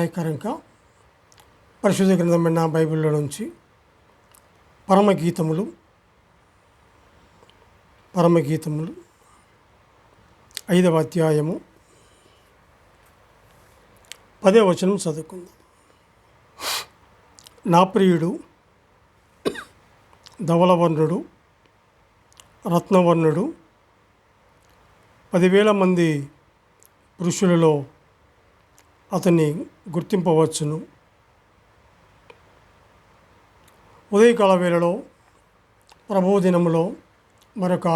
సహాయకరంగా పరిశుద్ధ గ్రంథమైన బైబిల్లో నుంచి పరమగీతములు పరమగీతములు ఐదవ అధ్యాయము పదే వచనం చదువుకుందాం. నా ప్రియుడు ధవలవర్ణుడు రత్నవర్ణుడు పదివేల మంది పురుషులలో అతన్ని గుర్తింపవచ్చును. ఉదయకాల వేళలో ప్రభు దినములో మరొక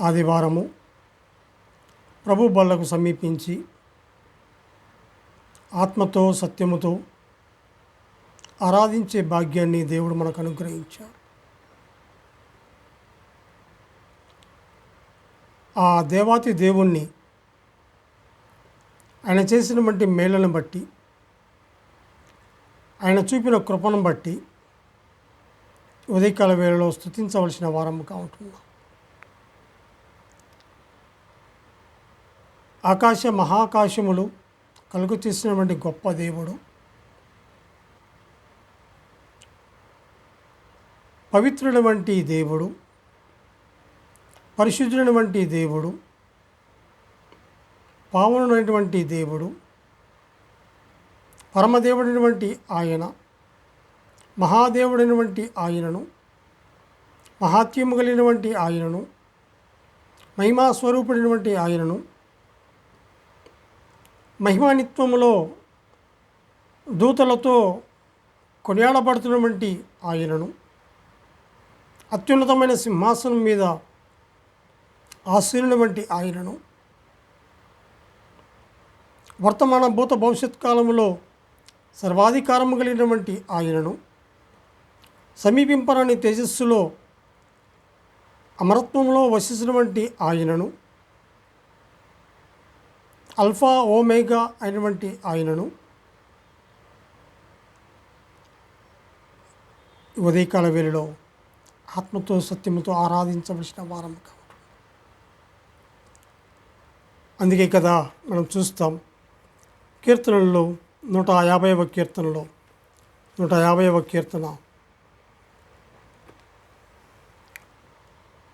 ఆదివారము ప్రభు బళ్ళకు సమీపించి ఆత్మతో సత్యముతో ఆరాధించే భాగ్యాన్ని దేవుడు మనకు అనుగ్రహించాడు. ఆ దేవాతి దేవుణ్ణి ఆయన చేసినటువంటి మేళ్ళను బట్టి ఆయన చూపిన కృపను బట్టి ఉదయకాల వేళలో స్థుతించవలసిన వారముగా ఉంటున్నాం. ఆకాశ మహాకాశములు కలుగు చేసినటువంటి గొప్ప దేవుడు పవిత్రుడు వంటి దేవుడు పరిశుద్ధుడు వంటి దేవుడు పావనుడైనటువంటి దేవుడు పరమదేవుడైనటువంటి ఆయన మహాదేవుడైనటువంటి ఆయనను మహాత్యము కలిగినటువంటి ఆయనను మహిమా స్వరూపుడైనటువంటి ఆయనను మహిమానిత్వములో దూతలతో కొనియాడబడుతున్నటువంటి ఆయనను అత్యున్నతమైన సింహాసనం మీద ఆశీనుల వంటి ఆయనను వర్తమాన భూత భవిష్యత్ కాలంలో సర్వాధికారము కలిగినటువంటి ఆయనను సమీపింపరాని తేజస్సులో అమరత్వంలో వసిస్తున్నటువంటి ఆయనను అల్ఫా ఓమేగా అయినటువంటి ఆయనను ఉదయకాల వేళలో ఆత్మతో సత్యముతో ఆరాధించవలసిన వారం కాబట్టి అందుకే కదా మనం చూస్తాం కీర్తనల్లో నూట యాభైవ కీర్తనలో నూట యాభైవ కీర్తన.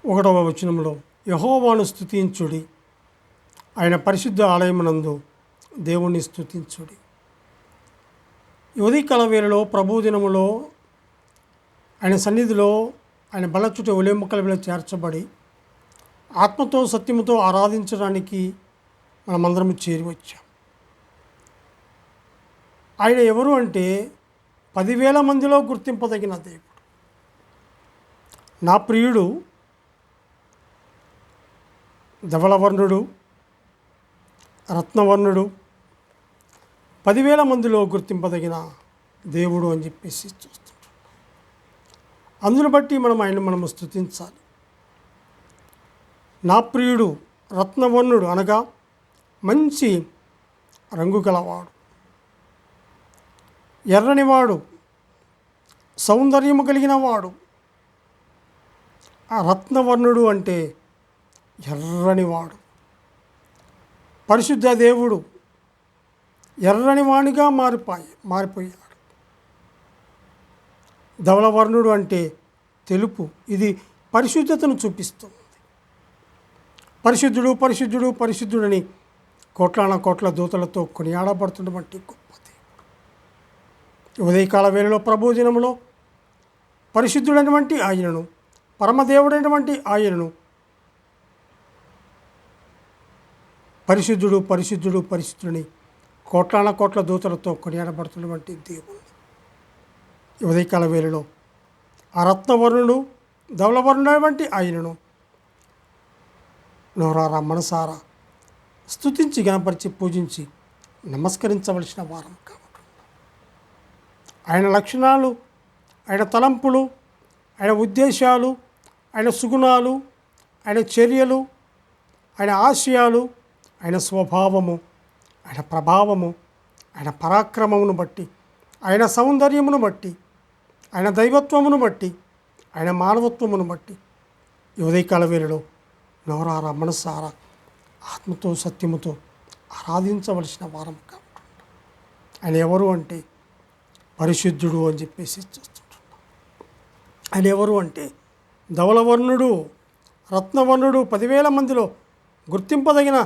ఒకటవ వచనంలో యహోవాను స్థుతించుడి ఆయన పరిశుద్ధ ఆలయమునందు దేవుణ్ణి స్థుతించుడి ఈ ఉదయకాల వేళలో ప్రభు దినములో ఆయన సన్నిధిలో ఆయన బల చుట్టూ చేర్చబడి ఆత్మతో సత్యముతో ఆరాధించడానికి మనమందరం చేరి వచ్చాం. ఆయన ఎవరు అంటే పదివేల మందిలో గుర్తింపదగిన దేవుడు. నా ప్రియుడు ధవలవర్ణుడు రత్నవర్ణుడు పదివేల మందిలో గుర్తింపదగిన దేవుడు అని చెప్పేసి చూస్తుంటాం. అందును బట్టి మనం ఆయన మనము స్థుతించాలి. నా ప్రియుడు రత్నవర్ణుడు అనగా మంచి రంగు గలవాడు ఎర్రనివాడు సౌందర్యము కలిగిన వాడు ఆ రత్నవర్ణుడు అంటే ఎర్రనివాడు. పరిశుద్ధ దేవుడు ఎర్రని వాణిగా మారిపోయి మారిపోయాడు. ధవలవర్ణుడు అంటే తెలుపు. ఇది పరిశుద్ధతను చూపిస్తుంది. పరిశుద్ధుడు పరిశుద్ధుడు పరిశుద్ధుడని కోట్లాన కోట్ల దూతలతో కొనియాడబడుతున్నటువంటి గొప్ప ఉదయకాల వేళలో ప్రభు పరిశుద్ధుడైనటువంటి ఆయనను పరమదేవుడైనటువంటి ఆయనను. పరిశుద్ధుడు పరిశుద్ధుడు పరిశుద్ధుని కోట్లాన కోట్ల దూతలతో కొనియాడబడుతున్నటువంటి దేవుడు. ఉదయకాల వేళలో ఆ రత్నవర్ణుడు ధవలవర్ణుడు ఆయనను నోరారా మనసారా స్తుతించి గణపరిచి పూజించి నమస్కరించవలసిన వారం కాబట్టి ఆయన లక్షణాలు ఆయన తలంపులు ఆయన ఉద్దేశాలు ఆయన సుగుణాలు ఆయన చర్యలు ఆయన ఆశయాలు ఆయన స్వభావము ఆయన ప్రభావము ఆయన పరాక్రమమును బట్టి ఆయన సౌందర్యమును బట్టి ఆయన దైవత్వమును బట్టి ఆయన మానవత్వమును బట్టి ఈ ఉదయకాల వేళలో నోరారా మనసారా ఆత్మతో సత్యముతో ఆరాధించవలసిన వారం కాబట్టి. ఆయన ఎవరు అంటే పరిశుద్ధుడు అని చెప్పేసి చూస్తుంటున్నాం ఆయన ఎవరు అంటే ధవలవర్ణుడు రత్నవర్ణుడు పదివేల మందిలో గుర్తింపదగిన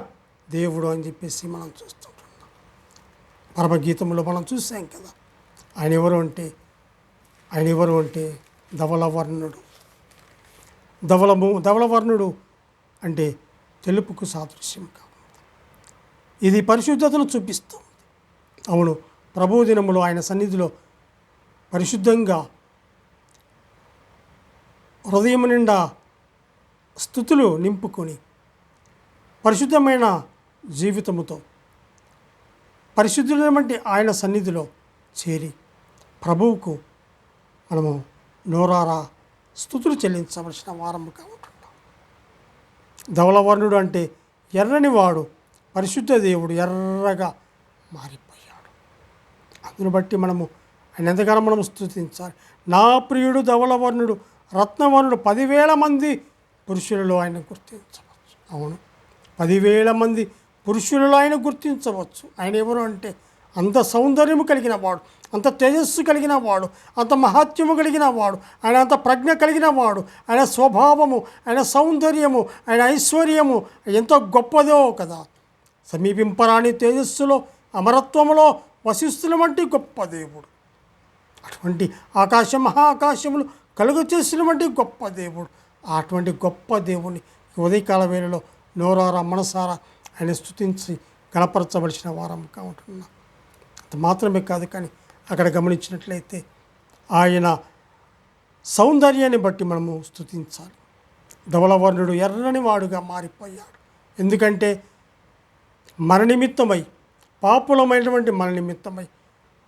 దేవుడు అని చెప్పేసి మనం చూస్తుంటున్నాం పరమగీతంలో మనం చూసాం కదా ఆయన ఎవరు అంటే ఆయన ఎవరు అంటే ధవలవర్ణుడు ధవలము ధవలవర్ణుడు అంటే తెలుపుకు సాదృశ్యం కాదు ఇది పరిశుద్ధతను చూపిస్తుంది అవును ప్రభుదినములో ఆయన సన్నిధిలో పరిశుద్ధంగా హృదయం నిండా స్థుతులు నింపుకొని పరిశుద్ధమైన జీవితముతో పరిశుద్ధులైనటువంటి ఆయన సన్నిధిలో చేరి ప్రభువుకు మనము నోరారా స్థుతులు చెల్లించవలసిన వారము ఉంటున్నాం ధవలవర్ణుడు అంటే ఎర్రని వాడు పరిశుద్ధ దేవుడు ఎర్రగా మారిపోయాడు అందును బట్టి మనము ఆయన ఎంతగానో మనం స్థుతించాలి నా ప్రియుడు ధవలవర్ణుడు రత్నవర్ణుడు పదివేల మంది పురుషులలో ఆయన గుర్తించవచ్చు. అవును. పదివేల మంది పురుషులలో ఆయన గుర్తించవచ్చు. ఆయన ఎవరు అంటే అంత సౌందర్యము కలిగిన వాడు అంత తేజస్సు కలిగిన వాడు అంత మహాత్యము కలిగిన వాడు ఆయన అంత ప్రజ్ఞ కలిగిన వాడు ఆయన స్వభావము ఆయన సౌందర్యము ఆయన ఐశ్వర్యము ఎంతో గొప్పదో కదా. సమీపింపరాని తేజస్సులో అమరత్వములో వశిస్తున్న వంటి గొప్ప దేవుడు. అటువంటి ఆకాశం మహా ఆకాశములు కలుగు చేసినటువంటి గొప్ప దేవుడు. అటువంటి గొప్ప దేవుని ఉదయకాల వేళలో నోరారా మనసారా ఆయన స్థుతించి గణపరచవలసిన వారం ఉంటున్నాం అంత మాత్రమే కాదు కానీ అక్కడ గమనించినట్లయితే ఆయన సౌందర్యాన్ని బట్టి మనము స్థుతించాలి ధవలవర్ణుడు ఎర్రని వాడుగా మారిపోయాడు. ఎందుకంటే మన నిమిత్తమై పాపులమైనటువంటి మన నిమిత్తమై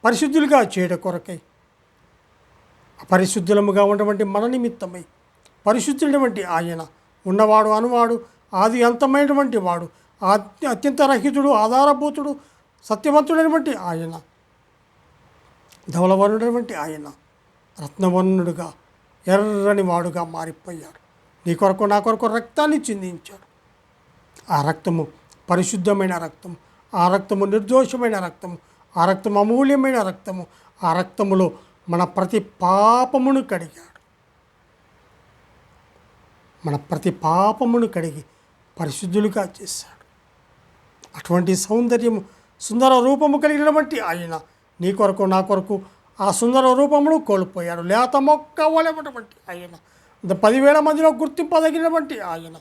పరిశుద్ధులుగా చేయడ కొరకై అపరిశుద్ధులముగా ఉన్నటువంటి మన నిమిత్తమై పరిశుద్ధుడైనటువంటి ఆయన ఉన్నవాడు అనువాడు ఆది అంతమైనటువంటి వాడు అత్యంత రహితుడు ఆధారభూతుడు సత్యవంతుడైనటువంటి ఆయన ధవలవర్ణుడైనటువంటి ఆయన రత్నవర్ణుడుగా ఎర్రని వాడుగా మారిపోయాడు. నీ కొరకు నా కొరకు రక్తాన్ని చిందించాడు. ఆ రక్తము పరిశుద్ధమైన రక్తం ఆ రక్తము నిర్దోషమైన రక్తము ఆ రక్తము అమూల్యమైన రక్తము ఆ రక్తములో మన ప్రతి పాపమును కడిగాడు. మన ప్రతి పాపమును కడిగి పరిశుద్ధులుగా చేశాడు. అటువంటి సౌందర్యము సుందర రూపము కలిగినటువంటి ఆయన నీ కొరకు నా కొరకు ఆ సుందర రూపమును కోల్పోయాడు. లేత మొక్క వలెనటువంటి ఆయన పదివేల మందిలో గుర్తింపదగినటువంటి ఆయన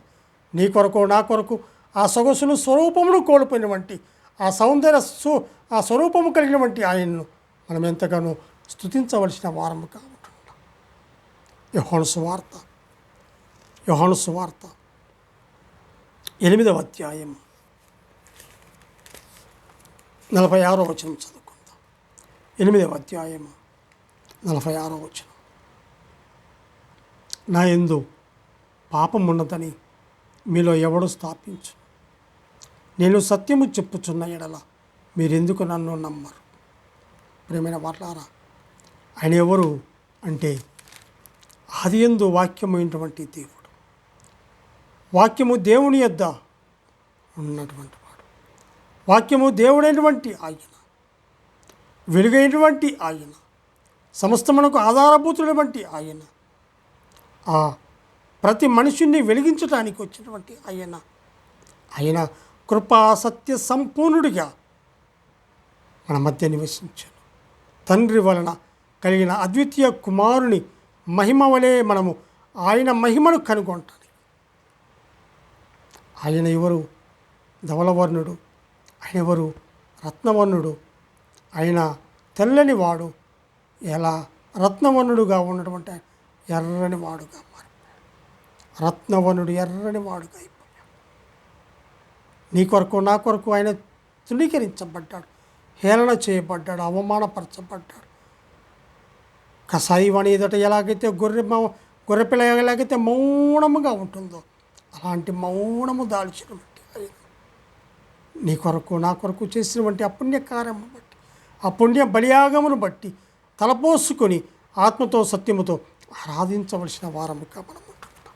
నీ కొరకు నా కొరకు ఆ సొగసును స్వరూపమును కోల్పోయినటువంటి ఆ సౌందర్య సు ఆ స్వరూపము కలిగినటువంటి ఆయన్ను మనం ఎంతగానో స్థుతించవలసిన వారము కాబట్టి యోహాను సువార్త. యోహాను సువార్త. ఎనిమిదవ అధ్యాయం. నలభై ఆరో వచనం చదువుకుందాం. ఎనిమిదవ అధ్యాయం. నలభై ఆరో వచనం. నా ఎందు పాపం ఉన్నదని మీలో ఎవడు స్థాపించు? నేను సత్యము చెప్పుచున్న ఎడల మీరెందుకు నన్ను నమ్మరు? ప్రేమైన మాట్లాడారా ఆయన ఎవరు అంటే ఆది ఎందు వాక్యమైనటువంటి దేవుడు. వాక్యము దేవుని యొద్ద ఉన్నటువంటి వాడు. వాక్యము దేవుడైనటువంటి ఆయన వెలుగైనటువంటి ఆయన సమస్తమునకు ఆధారభూతుడైనటువంటి ఆయన ఆ ప్రతి మనుషుణ్ణి వెలిగించడానికి వచ్చినటువంటి ఆయన. ఆయన కృపా సత్య సంపూర్ణుడిగా మన మధ్య నివసించాను తండ్రి వలన కలిగిన అద్వితీయ కుమారుని మహిమ వలె మనము ఆయన మహిమను కనుగొంటాను ఆయన ఎవరు? ధవలవర్ణుడు ఆయన ఎవరు? రత్నవర్ణుడు. ఆయన తెల్లని వాడు. ఎలా? రత్నవర్ణుడుగా ఉన్నటువంటి ఆయన ఎర్రని వాడుగా మారిపోయాడు రత్నవర్ణుడు ఎర్రని వాడుగా అయిపోయాడు నీ కొరకు నా కొరకు ఆయన తృణీకరించబడ్డాడు హేళన చేయబడ్డాడు అవమానపరచబడ్డాడు. కసాయివాణి ఎదుట ఎలాగైతే గొర్రె గొర్రెపిల్ల ఎలాగైతే మౌనముగా ఉంటుందో అలాంటి మౌనము దాల్చినటువంటి ఆయన. నీ కొరకు నా కొరకు చేసినటువంటి అపుణ్యకార్యము బట్టి ఆ పుణ్య బలియాగమును బట్టి తలపోసుకొని ఆత్మతో సత్యముతో ఆరాధించవలసిన వారముగా మనం ఉంటున్నాం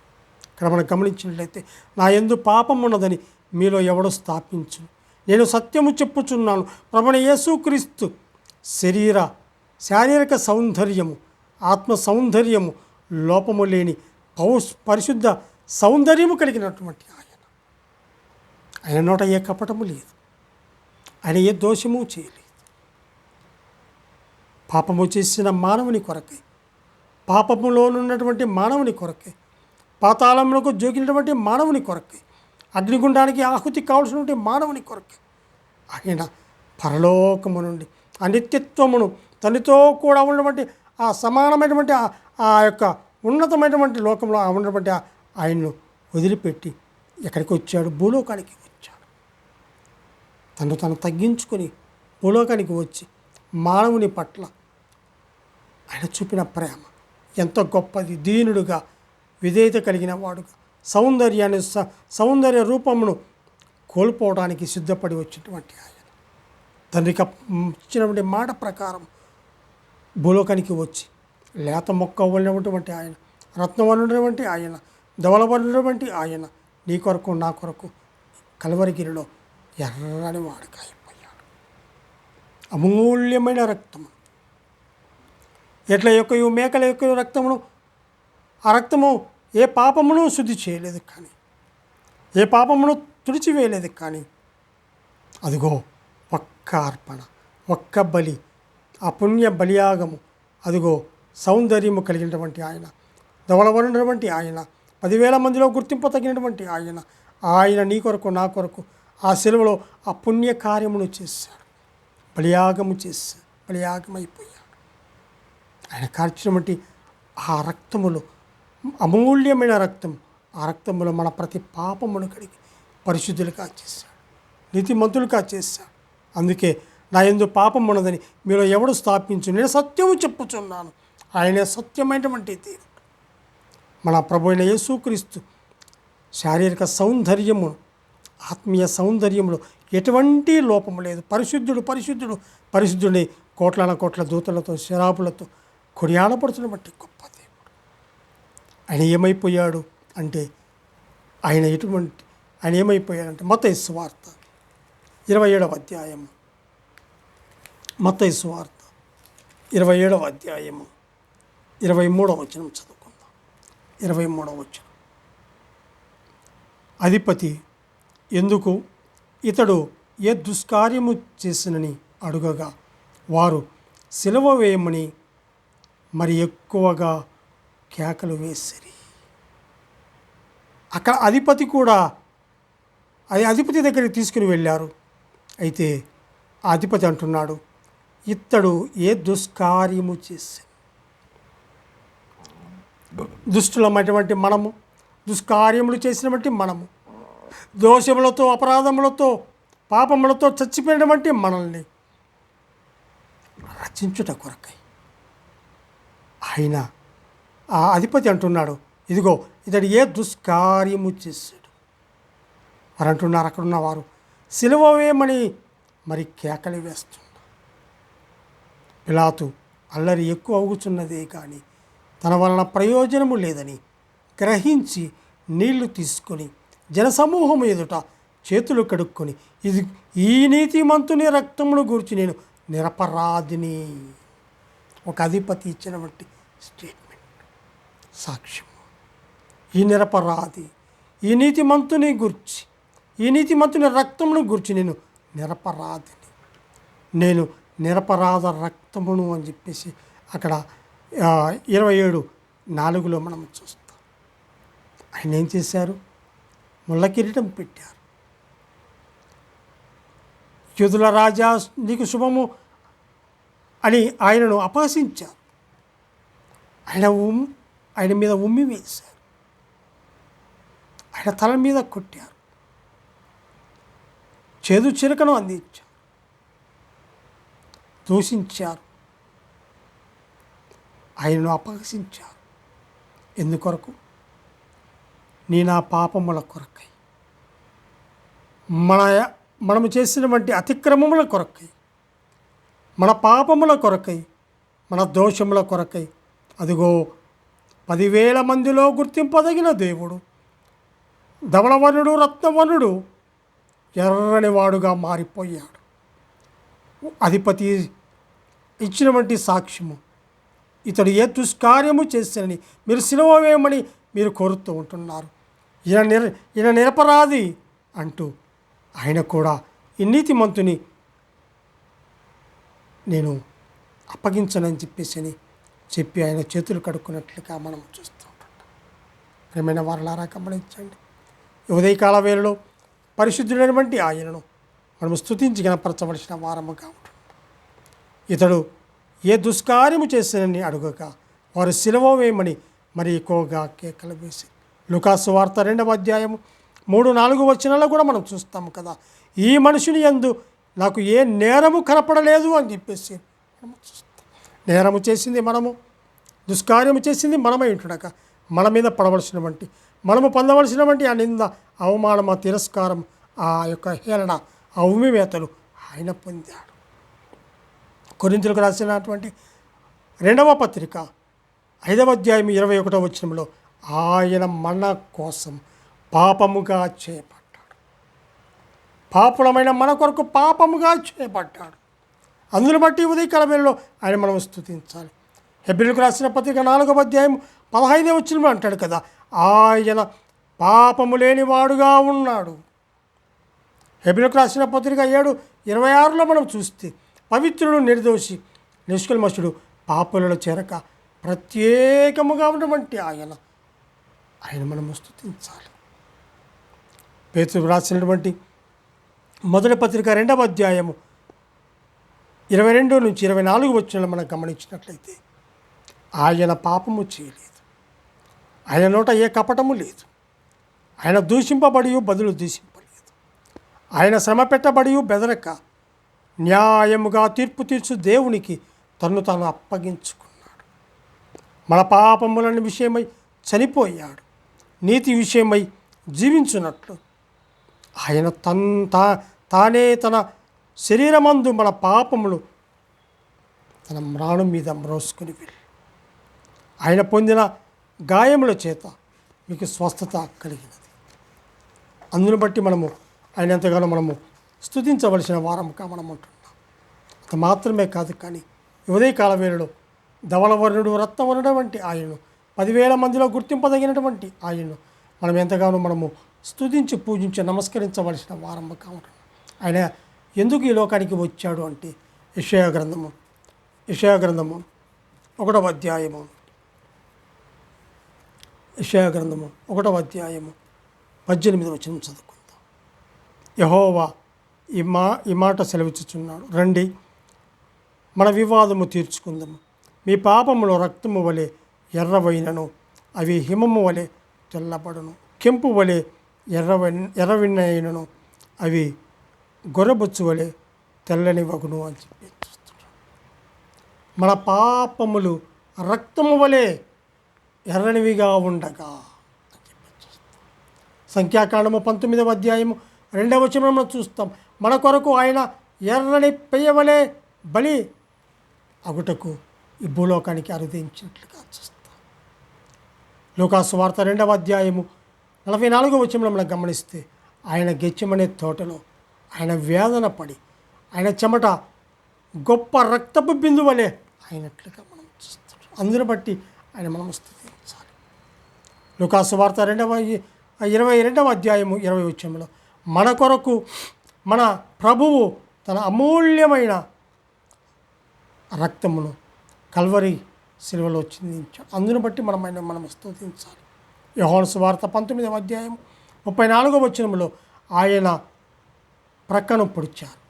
ఇక్కడ మనం గమనించినట్లయితే నా ఎందు పాపం ఉన్నదని మీలో ఎవడు స్థాపించు. నేను సత్యము చెప్పుచున్నాను. ప్రభుని యేసుక్రీస్తు శరీర శారీరక సౌందర్యము ఆత్మ సౌందర్యము లోపము లేని పౌష్ పరిశుద్ధ సౌందర్యము కలిగినటువంటి ఆయన. ఆయన నోట ఏ కపటము లేదు. ఆయన ఏ దోషము చేయలేదు. పాపము చేసిన మానవుని కొరకై పాపములోనున్నటువంటి మానవుని కొరకై పాతాళములకు జోకినటువంటి మానవుని కొరకై అగ్నిగుండానికి ఆహుతి కావాల్సినటువంటి మానవుని కొరకు. ఆయన పరలోకము నుండి అనిత్యత్వమును తనతో కూడా ఉన్నటువంటి ఆ సమానమైనటువంటి ఆ- యొక్క ఉన్నతమైనటువంటి లోకంలో ఆ ఉన్నటువంటి ఆయన్ను వదిలిపెట్టి ఎక్కడికి వచ్చాడు? భూలోకానికి వచ్చాడు. తను తను తగ్గించుకొని భూలోకానికి వచ్చి మానవుని పట్ల ఆయన చూపిన ప్రేమ. ఎంత గొప్పది దీనుడుగా విధేయత కలిగిన వాడుగా. సౌందర్యాన్ని స- సౌందర్య రూపమును కోల్పోవడానికి సిద్ధపడి వచ్చినటువంటి ఆయన. తండ్రికి ఇచ్చినటువంటి మాట ప్రకారం భూలోకానికి వచ్చి లేత మొక్క ఉన్నటువంటి ఆయన రత్నవనున్నటువంటి ఆయన ధవలవనున్నటువంటి ఆయన నీ కొరకు నా కొరకు కలవరిగిరిలో ఎర్రని వాడుగా అమూల్యమైన రక్తము. ఎట్ల యొక్క మేకల యొక్క రక్తమును ఆ రక్తము ఏ పాపమును శుద్ధి చేయలేదు కానీ ఏ పాపమును తుడిచివేయలేదు కానీ అదిగో ఒక్క అర్పణ ఒక్క బలి ఆ పుణ్య బలియాగము అదిగో సౌందర్యము కలిగినటువంటి ఆయన ధవలవనటువంటి ఆయన పదివేల మందిలో గుర్తింపు తగినటువంటి ఆయన ఆయన నీ కొరకు నా కొరకు ఆ సెలవులో ఆ పుణ్య కార్యమును చేశాడు బలియాగము చేశాడు బలియాగం ఆయన కార్చినటువంటి ఆ రక్తములు అమూల్యమైన రక్తం. ఆ రక్తంలో మన ప్రతి పాపమును కడిగి పరిశుద్ధులు చేశాడు నీతిమంతులు చేశాడు అందుకే నా ఎందు పాపం ఉన్నదని మీలో ఎవడు స్థాపించు? నేను సత్యము చెప్పుచున్నాను. ఆయనే సత్యమైనటువంటి దేవుడు. మన ప్రభు అయిన యేసుక్రీస్తు శారీరక సౌందర్యము ఆత్మీయ సౌందర్యంలో ఎటువంటి లోపము లేదు. పరిశుద్ధుడు పరిశుద్ధుడు పరిశుద్ధుడి కోట్ల కోట్ల దూతలతో శరాపులతో కొడియాడపడుతున్నటువంటి గొప్ప ఆయన ఏమైపోయాడు అంటే ఆయన ఎటువంటి ఆయన ఏమైపోయాడంటే మత స్వార్థ ఇరవై ఏడవ అధ్యాయము మత స్వార్థ ఇరవై ఏడవ అధ్యాయము ఇరవై మూడవ వచనం చదువుకుందాం. ఇరవై మూడవ వచనం. అధిపతి ఎందుకు ఇతడు ఏ దుష్కార్యము చేసినని అడుగగా వారు సిలువ వేయమని మరి ఎక్కువగా కేకలు వేసిరి. అక్కడ అధిపతి కూడా అది అధిపతి దగ్గరికి తీసుకుని వెళ్ళారు. అయితే అధిపతి అంటున్నాడు ఇతడు ఏ దుష్కార్యము చేసి దుష్టులమైనటువంటి మనము దుష్కార్యములు చేసినటువంటి మనము దోషములతో అపరాధములతో పాపములతో చచ్చిపోయినటువంటి మనల్ని రచించుట కొరకై. ఆయన ఆ అధిపతి అంటున్నాడు ఇదిగో ఇతడు ఏ దుష్కార్యము చేశాడు? వారు అంటున్నారు అక్కడున్న వారు సిలువవేమని మరి కేకలు వేస్తుంది పిలాతు అల్లరి ఎక్కువ అవుతున్నదే కానీ తన వలన ప్రయోజనము లేదని గ్రహించి నీళ్ళు తీసుకొని జనసమూహం ఎదుట చేతులు కడుక్కొని ఇది ఈ నీతిమంతుని రక్తమును గురించి నేను నిరపరాధిని. ఒక అధిపతి ఇచ్చినటువంటి స్టేట్ సాక్ష్యం ఈ నిరపరాధి ఈ నీతిమంతుని గురించి ఈ నీతిమంతుని రక్తమును గురించి నేను నిరపరాధిని. నేను నిరపరాధ రక్తమును అని చెప్పేసి అక్కడ ఇరవై ఏడు నాలుగులో మనం చూస్తాం. ఆయన ఏం చేశారు? ముళ్ళ కిరీటం పెట్టారు. యుధుల రాజా నీకు శుభము అని ఆయనను అపహసించారు. ఆయన ఆయన మీద ఉమ్మి వేశారు. ఆయన తల మీద కొట్టారు. చేదు చిరకను అందించారు. దూషించారు. ఆయనను అపహసించారు. ఎందుకొరకు? నీ నా పాపముల కొరకై. మన మనము చేసినటువంటి అతిక్రమముల కొరకై. మన పాపముల కొరకై మన దోషముల కొరకై. అదిగో పదివేల మందిలో గుర్తింపదగిన దేవుడు. ధవళవనుడు రత్నవనుడు ఎర్రనివాడుగా మారిపోయాడు. అధిపతి ఇచ్చినటువంటి సాక్ష్యము. ఇతడు ఏ దుష్కార్యము చేశానని మీరు సిలువ వేయమని మీరు కోరుతూ ఉంటున్నారు. ఈయన నిర ఈయన నిరపరాధి అంటూ ఆయన కూడా ఈ నీతిమంతుని నేను అప్పగించనని చెప్పేసి అని చెప్పి ఆయన చేతులు కడుక్కున్నట్లుగా మనం చూస్తూ ఉంటాం. ప్రేమైన వారలారా గమనించండి. ఉదయకాల వేళలో పరిశుద్ధుడైనటువంటి ఆయనను మనం స్థుతించి గణపరచవలసిన వారముగా ఉంటుంది ఇతడు ఏ దుష్కార్యము చేశానని అడుగక వారు సిలువ వేయమని మరి ఎక్కువగా కేకలు వేసి. లుకాసు వార్త రెండవ అధ్యాయము మూడు నాలుగు వచనాల్లో కూడా మనం చూస్తాము కదా. ఈ మనుషుని యందు నాకు ఏ నేరము కనపడలేదు అని చెప్పేసి మనం చూస్తాం. నేరము చేసింది మనము దుష్కార్యము చేసింది మనమై ఉంటుండక మన మీద పడవలసినటువంటి మనము పొందవలసినటువంటి ఆ నింద అవమానం ఆ తిరస్కారం ఆ యొక్క హేళన ఆ ఉమివేతలు ఆయన పొందాడు. కొరింతలకు రాసినటువంటి రెండవ పత్రిక ఐదవ అధ్యాయం ఇరవై ఒకటవ వచనంలో ఆయన మన కోసం పాపముగా చేపట్టాడు. పాపులమైన మన కొరకు పాపముగా చేపట్టాడు. అందును బట్టి ఉదయకాల వేళలో ఆయన మనం స్థుతించాలి హెబ్రిల్కు రాసిన పత్రిక నాలుగవ అధ్యాయం పదహైదే వచ్చిన అంటాడు కదా ఆయన పాపము లేనివాడుగా ఉన్నాడు. హెబ్రిల్కు రాసిన పత్రిక ఏడు ఇరవై ఆరులో మనం చూస్తే పవిత్రుడు నిర్దోషి నిష్కల్మషుడు పాపులలో చేరక ప్రత్యేకముగా ఉన్నటువంటి ఆయన ఆయన మనం స్థుతించాలి పేతుడు రాసినటువంటి మొదటి పత్రిక రెండవ అధ్యాయము ఇరవై రెండు నుంచి ఇరవై నాలుగు వచ్చిన మనం గమనించినట్లయితే ఆయన పాపము చేయలేదు. ఆయన నోట ఏ కపటము లేదు. ఆయన దూషింపబడి బదులు దూషింపలేదు. ఆయన శ్రమ పెట్టబడి బెదరక న్యాయముగా తీర్పు తీర్చు దేవునికి తన్ను తాను అప్పగించుకున్నాడు. మన పాపములని విషయమై చనిపోయాడు. నీతి విషయమై జీవించున్నట్లు ఆయన తన్ తా తానే తన శరీరమందు మన పాపములు తన మ్రాణం మీద మ్రోసుకుని వెళ్ళి. ఆయన పొందిన గాయముల చేత మీకు స్వస్థత కలిగినది. అందును బట్టి మనము ఆయన ఎంతగానో మనము స్తుతించవలసిన వారంగా మనం ఉంటున్నాం అంత మాత్రమే కాదు కానీ ఉదయకాల వేళలో ధవలవర్ణుడు రత్నవర్ణుడు వంటి ఆయనను పదివేల మందిలో గుర్తింపదగినటువంటి ఆయనను మనం ఎంతగానో మనము స్తుతించి పూజించి నమస్కరించవలసిన వారంగా ఉంటున్నాం. ఆయన ఎందుకు ఈ లోకానికి వచ్చాడు అంటే యషయా గ్రంథము యషయా గ్రంథము ఒకటవ అధ్యాయము. యషయా గ్రంథము ఒకటవ అధ్యాయము పద్దెనిమిది వచ్చిన చదువుకుందాం. యహోవా ఈ మా ఈ మాట సెలవిచ్చుచున్నాడు. రండి మన వివాదము తీర్చుకుందాము. మీ పాపములో రక్తము వలె ఎర్రవైనను అవి హిమము వలె తెల్లబడును. కెంపు వలె ఎర్రవ ఎర్రవిన్నైనను అవి గొర్రెబొచ్చు వలె తెల్లని వగును అని చెప్పి మన పాపములు రక్తము వలె ఎర్రనివిగా ఉండగా సంఖ్యాకాండము పంతొమ్మిదవ అధ్యాయము రెండవ వచనంలో చూస్తాం. మన కొరకు ఆయన ఎర్రని పెయ్యవలే బలి అగుటకు ఈ భూలోకానికి అరుదించినట్లుగా చూస్తాం. లోకాసు వార్త రెండవ అధ్యాయము నలభై నాలుగో వచనంలో మనం గమనిస్తే ఆయన గెచ్చమనే తోటలో ఆయన వేదన పడి ఆయన చెమట గొప్ప రక్తపు బిందువలే అయినట్లుగా మనం చూస్తాం అందును బట్టి ఆయన మనం స్థుతించాలి. లుకాసు వార్త రెండవ ఇరవై రెండవ అధ్యాయము ఇరవై వచ్చంలో మన కొరకు మన ప్రభువు తన అమూల్యమైన రక్తమును కల్వరి సిలువలో చిందించాడు. అందును బట్టి మనం ఆయన మనం స్థుతించాలి. యహోన్ సువార్త పంతొమ్మిదవ అధ్యాయం ముప్పై నాలుగవ వచనంలో ఆయన ప్రక్కను పొడిచారు.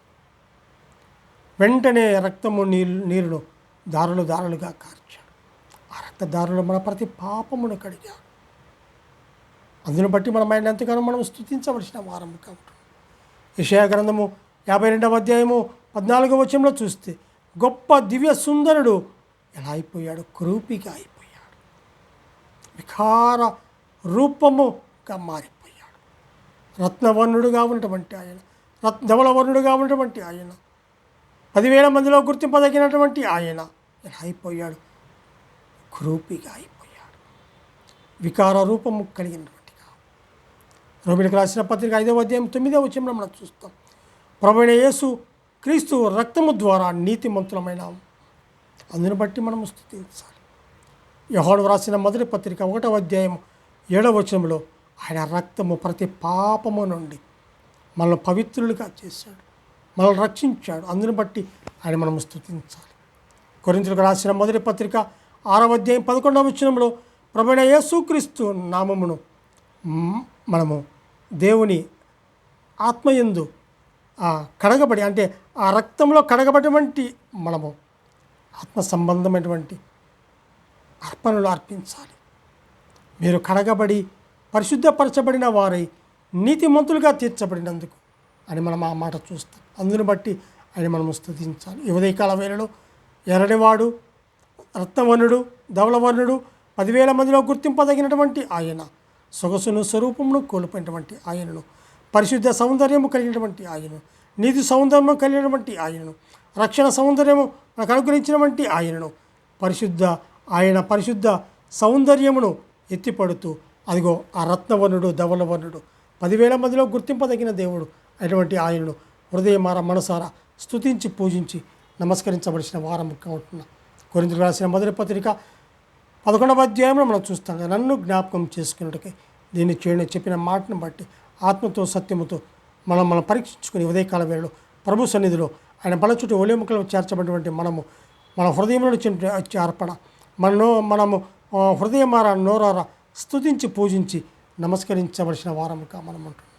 వెంటనే రక్తము నీళ్ళు నీరును దారులు దారులుగా కార్చాడు ఆ రక్తదారులు మన ప్రతి పాపమును కడిగాడు అందును బట్టి మనం ఆయన ఎంతగానో మనం స్థుతించవలసిన వారము కాబట్టి. యషయా గ్రంథము యాభై రెండవ అధ్యాయము పద్నాలుగవ వచనంలో చూస్తే గొప్ప దివ్య సుందరుడు ఎలా అయిపోయాడు? క్రూపిగా అయిపోయాడు. వికార రూపముగా మారిపోయాడు. రత్నవర్ణుడుగా ఉన్నటువంటి ఆయన ధవలవర్ణుడుగా ఉన్నటువంటి ఆయన. పదివేల మందిలో గుర్తింపదగినటువంటి ఆయన. అయిపోయాడు. కురూపిగా అయిపోయాడు. వికార రూపము కలిగినటువంటిగా రోమిలకు రాసిన పత్రిక ఐదవ అధ్యాయం తొమ్మిదవ వచనంలో మనం చూస్తాం. ప్రవీణ యేసు క్రీస్తు రక్తము ద్వారా నీతిమంతులమైన. అందుని బట్టి మనము స్థుతించాలి. యహోడు వ్రాసిన మొదటి పత్రిక ఒకటవ అధ్యాయం ఏడవ వచనంలో ఆయన రక్తము ప్రతి పాపము నుండి మనల్ని పవిత్రులుగా చేశాడు. మనల్ని రక్షించాడు. అందుని బట్టి ఆయన మనం స్థుతించాలి కొరింతలకు రాసిన మొదటి పత్రిక ఆరవ అధ్యాయం పదకొండవ విషయంలో ప్రభుణ యేసుక్రీస్తు నామమును మనము దేవుని ఆత్మయందు ఆ కడగబడి అంటే ఆ రక్తంలో కడగబడినటువంటి మనము ఆత్మ సంబంధమైనటువంటి అర్పణలు అర్పించాలి. మీరు కడగబడి పరిశుద్ధపరచబడిన వారై నీతిమంతులుగా తీర్చబడినందుకు అని మనం ఆ మాట చూస్తాం. అందుని బట్టి ఆయన మనం స్థుతించాలి. ఈ ఉదయకాల వేళలో ఎర్రనివాడు రత్నవర్ణుడు ధవలవర్ణుడు పదివేల మందిలో గుర్తింపదగినటువంటి ఆయన సొగసును స్వరూపమును కోల్పోయినటువంటి ఆయనను పరిశుద్ధ సౌందర్యము కలిగినటువంటి ఆయనను నీతి సౌందర్యము కలిగినటువంటి ఆయనను రక్షణ సౌందర్యము నాకు అనుగ్రహించినటువంటి ఆయనను పరిశుద్ధ ఆయన పరిశుద్ధ సౌందర్యమును ఎత్తిపడుతూ అదిగో ఆ రత్నవర్ణుడు ధవలవర్ణుడు పదివేల మందిలో గుర్తింపదగిన దేవుడు అటువంటి ఆయనను హృదయమార మనసారా స్తుతించి పూజించి నమస్కరించవలసిన వారం ఉంటున్నాం కొరింతలు రాసిన మొదటి పత్రిక పదకొండవ అధ్యాయంలో మనం చూస్తాం నన్ను జ్ఞాపకం చేసుకున్నట్టుకే దీన్ని చేయని చెప్పిన మాటను బట్టి ఆత్మతో సత్యముతో మనం మనం పరీక్షించుకుని ఉదయకాల వేళలో ప్రభు సన్నిధిలో ఆయన బల చుట్టూ ఒలిముఖలో చేర్చబడినటువంటి మనము మన హృదయంలో అర్పణ మనలో మనము హృదయమార నోరార స్తుతించి పూజించి నమస్కరించవలసిన వారముగా మనం ఉంటున్నాం